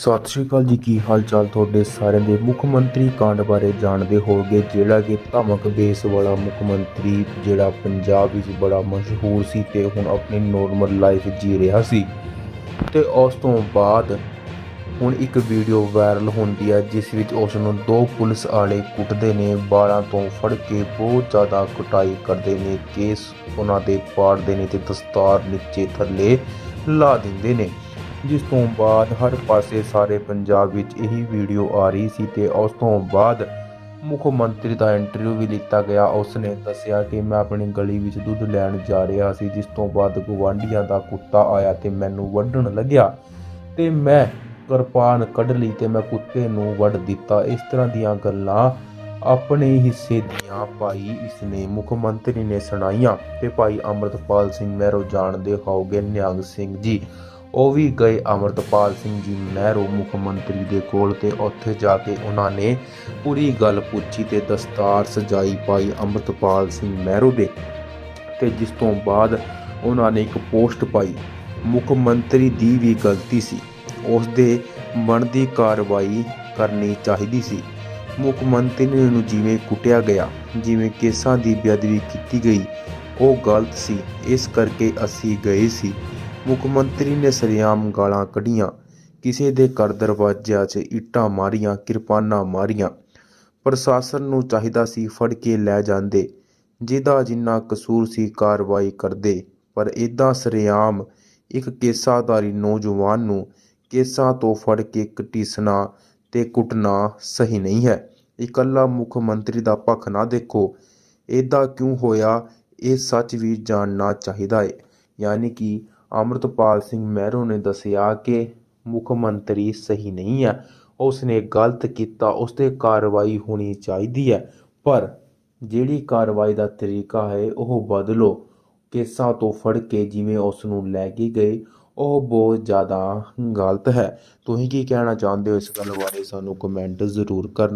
ਸਤਿ ਸ਼੍ਰੀ ਅਕਾਲ ਜੀ, ਕੀ ਹਾਲ ਚਾਲ ਤੁਹਾਡੇ ਸਾਰਿਆਂ ਦੇ ਮੁੱਖ ਮੰਤਰੀ ਕਾਂਡ ਬਾਰੇ ਜਾਣਦੇ ਹੋਗੇ ਜਿਹੜਾ ਕਿ ਧਮਕ ਬੇਸ ਵਾਲਾ ਮੁੱਖ ਮੰਤਰੀ ਜਿਹੜਾ ਪੰਜਾਬ ਵਿੱਚ ਬੜਾ ਮਸ਼ਹੂਰ ਸੀ ਤੇ ਹੁਣ ਆਪਣੀ ਨੋਰਮਲ ਲਾਈਫ ਜੀ ਰਿਹਾ ਸੀ। ਤੇ ਉਸ ਤੋਂ ਬਾਅਦ ਹੁਣ ਇੱਕ ਵੀਡੀਓ ਵਾਇਰਲ ਹੁੰਦੀ ਹੈ ਜਿਸ ਵਿੱਚ ਉਸ ਨੂੰ ਦੋ ਪੁਲਿਸ ਵਾਲੇ ਕੁੱਟਦੇ ਨੇ ਬਾਲਾਂ ਤੋਂ ਫੜ ਕੇ ਬਹੁਤ ਜ਼ਿਆਦਾ ਕੁਟਾਈ ਕਰਦੇ ਨੇ, ਕੇਸ ਉਹਨਾਂ ਦੇ ਪਾੜਦੇ ਨੇ ਤੇ ਦਸਤਾਰ ਨੀਚੇ ਥੱਲੇ ਲਾ ਦਿੰਦੇ ਨੇ। ਜਿਸ ਤੋਂ ਬਾਅਦ ਹਰ ਪਾਸੇ ਸਾਰੇ ਪੰਜਾਬ ਵਿੱਚ ਇਹੀ ਵੀਡੀਓ ਆ ਰਹੀ ਸੀ ਤੇ ਉਸ ਤੋਂ ਬਾਅਦ ਮੁੱਖ ਮੰਤਰੀ ਦਾ ਇੰਟਰਵਿਊ ਵੀ ਲਿੱਤਾ ਗਿਆ। ਉਸ ਨੇ ਦੱਸਿਆ ਕਿ ਮੈਂ ਆਪਣੀ ਗਲੀ ਵਿੱਚ ਦੁੱਧ ਲੈਣ ਜਾ ਰਿਹਾ ਸੀ, ਜਿਸ ਤੋਂ ਬਾਅਦ ਗਵਾਂਢੀਆਂ ਦਾ ਕੁੱਤਾ ਆਇਆ ਤੇ ਮੈਨੂੰ ਵੱਢਣ ਲੱਗਿਆ ਤੇ ਮੈਂ ਕਿਰਪਾਨ ਕੱਢ ਲਈ ਤੇ ਮੈਂ ਕੁੱਤੇ ਨੂੰ ਵੱਢ ਦਿੱਤਾ। ਇਸ ਤਰ੍ਹਾਂ ਦੀਆਂ ਗੱਲਾਂ ਆਪਣੇ ਹਿੱਸੇ ਦੀਆਂ ਭਾਈ ਇਸਨੇ ਮੁੱਖ ਮੰਤਰੀ ਨੇ ਸੁਣਾਈਆਂ ਤੇ ਭਾਈ ਅਮਰਤਪਾਲ ਸਿੰਘ ਮਹਿਰੋ ਜਾਣਦੇ ਹੋਗੇ ਨਿਹੰਗ ਸਿੰਘ ਜੀ। ਉਹ ਵੀ ਗਏ ਅਮਰਤਪਾਲ ਸਿੰਘ ਜੀ ਨਹਿਰੂ ਮੁੱਖ ਮੰਤਰੀ ਦੇ ਕੋਲ ਤੇ ਉੱਥੇ ਜਾ ਕੇ ਉਹਨਾਂ ਨੇ ਪੂਰੀ ਗੱਲ ਪੁੱਛੀ ਤੇ ਦਸਤਾਰ ਸਜਾਈ ਪਾਈ ਅਮਰਤਪਾਲ ਸਿੰਘ ਨਹਿਰੂ ਦੇ ਤੇ ਜਿਸ ਤੋਂ ਬਾਅਦ ਉਹਨਾਂ ਨੇ ਇੱਕ ਪੋਸਟ ਪਾਈ। ਮੁੱਖ ਮੰਤਰੀ ਦੀ ਵੀ ਗਲਤੀ ਸੀ। ਉਸ ਦੇ ਬਣਦੀ ਕਾਰਵਾਈ ਕਰਨੀ ਚਾਹੀਦੀ ਸੀ। ਮੁੱਖ ਮੰਤਰੀ ਨੂੰ ਜਿਵੇਂ ਕੁੱਟਿਆ ਗਿਆ, ਜਿਵੇਂ ਕੇਸਾਂ ਦੀ ਬੇਅਦਬੀ ਕੀਤੀ ਗਈ, ਉਹ ਗਲਤ ਸੀ। ਇਸ ਕਰਕੇ ਅਸੀਂ ਗਏ ਸੀ। ਮੁੱਖ ਮੰਤਰੀ ਨੇ ਸਰਿਆਮ ਗਾਲਾਂ ਕੱਢੀਆਂ। ਕਿਸੇ ਦੇ ਘਰ ਦਰਵਾਜ਼ਿਆਂ 'ਚ ਇੱਟਾਂ ਮਾਰੀਆਂ, ਕਿਰਪਾਨਾਂ ਮਾਰੀਆਂ। ਪ੍ਰਸ਼ਾਸਨ ਨੂੰ ਚਾਹੀਦਾ ਸੀ ਫੜ ਕੇ ਲੈ ਜਾਂਦੇ। ਜਿਹਦਾ ਜਿੰਨਾ ਕਸੂਰ ਸੀ ਕਾਰਵਾਈ ਕਰਦੇ। ਪਰ ਇਦਾਂ ਸਰਿਆਮ ਇੱਕ ਕੇਸਾਧਾਰੀ ਨੌਜਵਾਨ ਨੂੰ ਕੇਸਾਂ ਤੋਂ ਫੜ ਕੇ ਘਟੀਸਣਾ ਤੇ ਕੁੱਟਣਾ ਸਹੀ ਨਹੀਂ ਹੈ। ਇਕੱਲਾ ਮੁੱਖ ਮੰਤਰੀ ਦਾ ਪੱਖ ਨਾ ਦੇਖੋ। ਇਦਾਂ ਕਿਉਂ ਹੋਇਆ? ਇਹ ਸੱਚ ਵੀ ਜਾਣਨਾ ਚਾਹੀਦਾ ਹੈ ਯਾਨੀ ਕਿ ਅੰਮ੍ਰਿਤਪਾਲ ਸਿੰਘ ਮਹਿਰੂ ਨੇ ਦੱਸਿਆ ਕਿ ਮੁੱਖ ਮੰਤਰੀ ਸਹੀ ਨਹੀਂ ਹੈ। ਉਸ ਨੇ ਗਲਤ ਕੀਤਾ ਉਸ ਤੇ ਕਾਰਵਾਈ ਹੋਣੀ ਚਾਹੀਦੀ ਹੈ, ਪਰ ਜਿਹੜੀ ਕਾਰਵਾਈ ਦਾ ਤਰੀਕਾ ਹੈ, ਉਹ ਬਦਲੋ। ਕੇਸਾਂ ਤੋਂ ਫੜ ਕੇ ਜਿਵੇਂ ਉਸ ਨੂੰ ਲੈ ਕੇ ਗਏ, ਉਹ ਬਹੁਤ ਜ਼ਿਆਦਾ ਗਲਤ ਹੈ। ਤੁਸੀਂ ਕੀ ਕਹਿਣਾ ਚਾਹੁੰਦੇ ਹੋ ਇਸ ਗੱਲ ਬਾਰੇ? ਸਾਨੂੰ ਕਮੈਂਟ ਜ਼ਰੂਰ ਕਰਨਾ।